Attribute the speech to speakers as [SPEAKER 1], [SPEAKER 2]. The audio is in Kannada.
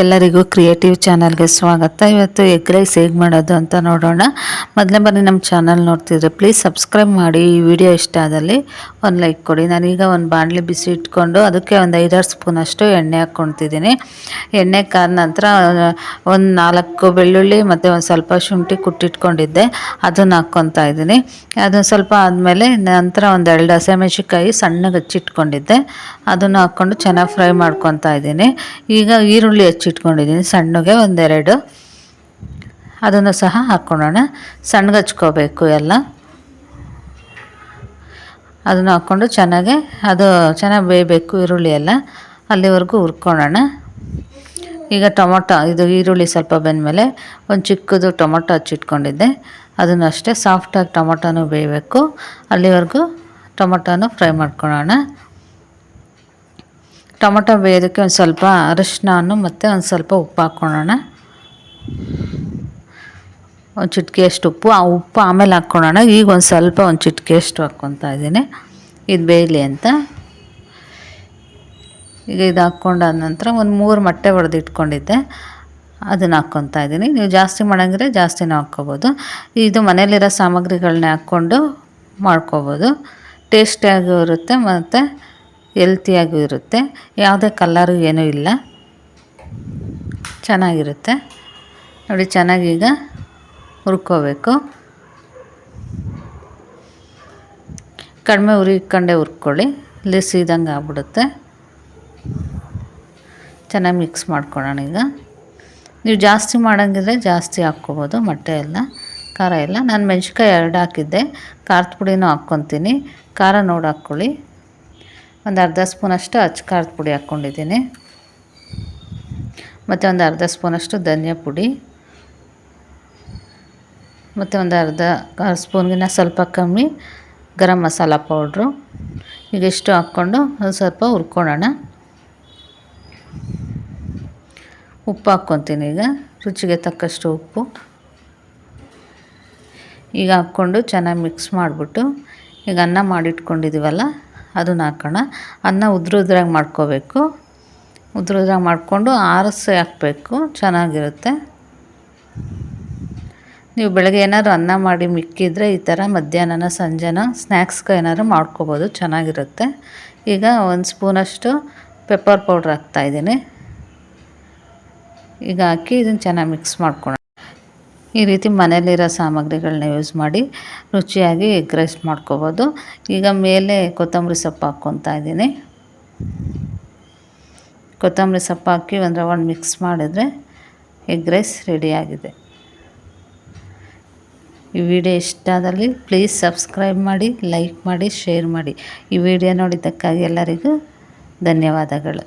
[SPEAKER 1] ಎಲ್ಲರಿಗೂ ಕ್ರಿಯೇಟಿವ್ ಚಾನಲ್ಗೆ ಸ್ವಾಗತ. ಇವತ್ತು ಎಗ್ ರೈಸ್ ಹೇಗೆ ಮಾಡೋದು ಅಂತ ನೋಡೋಣ. ಮೊದಲೇ ಬನ್ನಿ ನಮ್ಮ ಚಾನಲ್ ನೋಡ್ತಿದ್ರೆ ಪ್ಲೀಸ್ ಸಬ್ಸ್ಕ್ರೈಬ್ ಮಾಡಿ. ಈ ವಿಡಿಯೋ ಇಷ್ಟ ಆದಲ್ಲಿ ಒಂದು ಲೈಕ್ ಕೊಡಿ. ನಾನೀಗ ಒಂದು ಬಾಣಲೆ ಬಿಸಿ ಇಟ್ಕೊಂಡು ಅದಕ್ಕೆ ಒಂದು ಐದಾರು ಸ್ಪೂನಷ್ಟು ಎಣ್ಣೆ ಹಾಕ್ಕೊಳ್ತಿದ್ದೀನಿ ಎಣ್ಣೆ ಕಾದ ನಂತರ ಒಂದು ನಾಲ್ಕು ಬೆಳ್ಳುಳ್ಳಿ ಮತ್ತು ಒಂದು ಸ್ವಲ್ಪ ಶುಂಠಿ ಕುಟ್ಟಿಟ್ಕೊಂಡಿದ್ದೆ. ಅದನ್ನು ಹಾಕ್ಕೊತಾ ಇದ್ದೀನಿ. ಅದು ಸ್ವಲ್ಪ ಆದಮೇಲೆ ನಂತರ ಒಂದು ಎರಡು ಸಣ್ಣಗೆ ಹಚ್ಚಿಟ್ಕೊಂಡಿದ್ದೆ. ಅದನ್ನು ಹಾಕ್ಕೊಂಡು ಚೆನ್ನಾಗಿ ಫ್ರೈ ಮಾಡ್ಕೊತಾ ಇದ್ದೀನಿ. ಈಗ ಈರುಳ್ಳಿ ಹಚ್ಚಿಟ್ಕೊಂಡಿದ್ದೀನಿ ಸಣ್ಣಗೆ ಒಂದೆರಡು. ಅದನ್ನು ಸಹ ಹಾಕ್ಕೊಳ್ಳೋಣ. ಸಣ್ಣಗೆ ಹಚ್ಕೋಬೇಕು ಎಲ್ಲ. ಅದನ್ನು ಹಾಕ್ಕೊಂಡು ಚೆನ್ನಾಗೆ, ಅದು ಚೆನ್ನಾಗಿ ಬೇಯಬೇಕು ಈರುಳ್ಳಿ ಎಲ್ಲ. ಅಲ್ಲಿವರೆಗೂ ಹುರ್ಕೊಳ್ಳೋಣ. ಈಗ ಟೊಮೊಟೊ, ಇದು ಈರುಳ್ಳಿ ಸ್ವಲ್ಪ ಬೆಂದಮೇಲೆ ಒಂದು ಚಿಕ್ಕದು ಟೊಮೊಟೊ ಹಚ್ಚಿಟ್ಕೊಂಡಿದ್ದೆ. ಅದನ್ನು ಅಷ್ಟೇ ಸಾಫ್ಟಾಗಿ ಟೊಮೊಟೊನೂ ಬೇಯಬೇಕು. ಅಲ್ಲಿವರೆಗೂ ಟೊಮೊಟೊನೂ ಫ್ರೈ ಮಾಡ್ಕೊಳ್ಳೋಣ. ಟೊಮೊಟೊ ಬೇಯೋದಕ್ಕೆ ಒಂದು ಸ್ವಲ್ಪ ಅರಿಶಿನ ಮತ್ತು ಒಂದು ಸ್ವಲ್ಪ ಉಪ್ಪು ಹಾಕ್ಕೊಳ್ಳೋಣ. ಒಂದು ಚಿಟಿಕೆಯಷ್ಟು ಉಪ್ಪು, ಆ ಉಪ್ಪು ಆಮೇಲೆ ಹಾಕ್ಕೊಳ್ಳೋಣ. ಈಗ ಒಂದು ಸ್ವಲ್ಪ ಒಂದು ಚಿಟಿಕೆಯಷ್ಟು ಹಾಕ್ಕೊತಾ ಇದ್ದೀನಿ. ಇದು ಬೇಯಲಿ ಅಂತ. ಈಗ ಇದು ಹಾಕ್ಕೊಂಡಾದ ನಂತರ ಒಂದು ಮೂರು ಮೊಟ್ಟೆ ಹೊಡೆದು ಇಟ್ಕೊಂಡಿದ್ದೆ ಅದನ್ನು ಹಾಕ್ಕೊತಾ ಇದ್ದೀನಿ. ನೀವು ಜಾಸ್ತಿ ಮಾಡೋಂಗಿದ್ರೆ ಜಾಸ್ತಿನೂ ಹಾಕ್ಕೊಬೋದು. ಇದು ಮನೇಲಿರೋ ಸಾಮಗ್ರಿಗಳನ್ನೇ ಹಾಕ್ಕೊಂಡು ಮಾಡ್ಕೊಬೋದು. ಟೇಸ್ಟಿಯಾಗೂ ಇರುತ್ತೆ ಮತ್ತು ಎಲ್ತಿಯಾಗೂ ಇರುತ್ತೆ. ಯಾವುದೇ ಕಲ್ಲರು ಏನೂ ಇಲ್ಲ. ಚೆನ್ನಾಗಿರುತ್ತೆ. ನೋಡಿ ಚೆನ್ನಾಗೀಗ ಹುರ್ಕೋಬೇಕು. ಕಡಿಮೆ ಉರಿ ಹುರ್ಕೊಳ್ಳಿ. ಇಲ್ಲಿ ಸೀದಂಗೆ ಆಗ್ಬಿಡುತ್ತೆ. ಚೆನ್ನಾಗಿ ಮಿಕ್ಸ್ ಮಾಡ್ಕೊಳ್ಳೋಣ ಈಗ. ನೀವು ಜಾಸ್ತಿ ಮಾಡೋಂಗಿದ್ರೆ ಜಾಸ್ತಿ ಹಾಕ್ಕೊಬೋದು, ಮೊಟ್ಟೆ ಎಲ್ಲ, ಖಾರ ಎಲ್ಲ. ನಾನು ಮೆಣ್ಸಿನ್ಕಾಯಿ ಎರಡು ಹಾಕಿದ್ದೆ. ಖಾರದ ಪುಡಿನೂ ಹಾಕ್ಕೊತೀನಿ. ಖಾರ ನೋಡಿ ಹಾಕ್ಕೊಳ್ಳಿ. ಒಂದು ಅರ್ಧ ಸ್ಪೂನಷ್ಟು ಅಚ್ಚ ಖಾರದ ಪುಡಿ ಹಾಕ್ಕೊಂಡಿದ್ದೀನಿ. ಮತ್ತು ಒಂದು ಅರ್ಧ ಸ್ಪೂನಷ್ಟು ಧನಿಯಾ ಪುಡಿ. ಮತ್ತು ಒಂದು ಅರ್ಧ ಸ್ಪೂನ್ಗಿನ ಸ್ವಲ್ಪ ಕಮ್ಮಿ ಗರಂ ಮಸಾಲ ಪೌಡ್ರು. ಇದಿಷ್ಟು ಹಾಕ್ಕೊಂಡು ಒಂದು ಸ್ವಲ್ಪ ಹುರ್ಕೊಳ್ಳೋಣ. ಉಪ್ಪು ಹಾಕ್ಕೊತೀನಿ ಈಗ, ರುಚಿಗೆ ತಕ್ಕಷ್ಟು ಉಪ್ಪು. ಈಗ ಹಾಕ್ಕೊಂಡು ಚೆನ್ನಾಗಿ ಮಿಕ್ಸ್ ಮಾಡಿಬಿಟ್ಟು ಈಗ ಅನ್ನ ಮಾಡಿಟ್ಕೊಂಡಿದ್ದೀವಲ್ಲ ಅದನ್ನ ಹಾಕೋಣ. ಅನ್ನ ಉದ್ರ ಉದ್ರಾಗಿ ಮಾಡ್ಕೋಬೇಕು. ಉದ್ರ ಉದ್ರಾಗಿ ಮಾಡಿಕೊಂಡು ಆರಿಸಿ ಹಾಕಬೇಕು. ಚೆನ್ನಾಗಿರುತ್ತೆ. ನೀವು ಬೆಳಗ್ಗೆ ಏನಾದ್ರು ಅನ್ನ ಮಾಡಿ ಮಿಕ್ಕಿದ್ರೆ ಈ ಥರ ಮಧ್ಯಾಹ್ನನ ಸಂಜೆನ ಸ್ನ್ಯಾಕ್ಸ್ಗೆ ಏನಾದ್ರು ಮಾಡ್ಕೋಬೋದು. ಚೆನ್ನಾಗಿರುತ್ತೆ. ಈಗ ಒಂದು ಸ್ಪೂನಷ್ಟು ಪೆಪ್ಪರ್ ಪೌಡ್ರ್ ಹಾಕ್ತಾಯಿದ್ದೀನಿ ಈಗ ಹಾಕಿ ಇದನ್ನು ಚೆನ್ನಾಗಿ ಮಿಕ್ಸ್ ಮಾಡ್ಕೊಳ್ಳೋಣ ಈ ರೀತಿ ಮನೇಲಿರೋ ಸಾಮಗ್ರಿಗಳನ್ನ ಯೂಸ್ ಮಾಡಿ ರುಚಿಯಾಗಿ ಎಗ್ ರೈಸ್ ಮಾಡ್ಕೋಬೋದು. ಈಗ ಮೇಲೆ ಕೊತ್ತಂಬರಿ ಸೊಪ್ಪು ಹಾಕ್ಕೊತಾ ಇದ್ದೀನಿ. ಕೊತ್ತಂಬರಿ ಸೊಪ್ಪು ಹಾಕಿ ಒಂದು ರೌಂಡ್ ಮಿಕ್ಸ್ ಮಾಡಿದರೆ ಎಗ್ ರೈಸ್ ರೆಡಿಯಾಗಿದೆ ಈ ವಿಡಿಯೋ ಇಷ್ಟ ಆದಲ್ಲಿ ಪ್ಲೀಸ್ ಸಬ್ಸ್ಕ್ರೈಬ್ ಮಾಡಿ ಲೈಕ್ ಮಾಡಿ ಶೇರ್ ಮಾಡಿ. ಈ ವಿಡಿಯೋ ನೋಡಿದ್ದಕ್ಕಾಗಿ ಎಲ್ಲರಿಗೂ ಧನ್ಯವಾದಗಳು.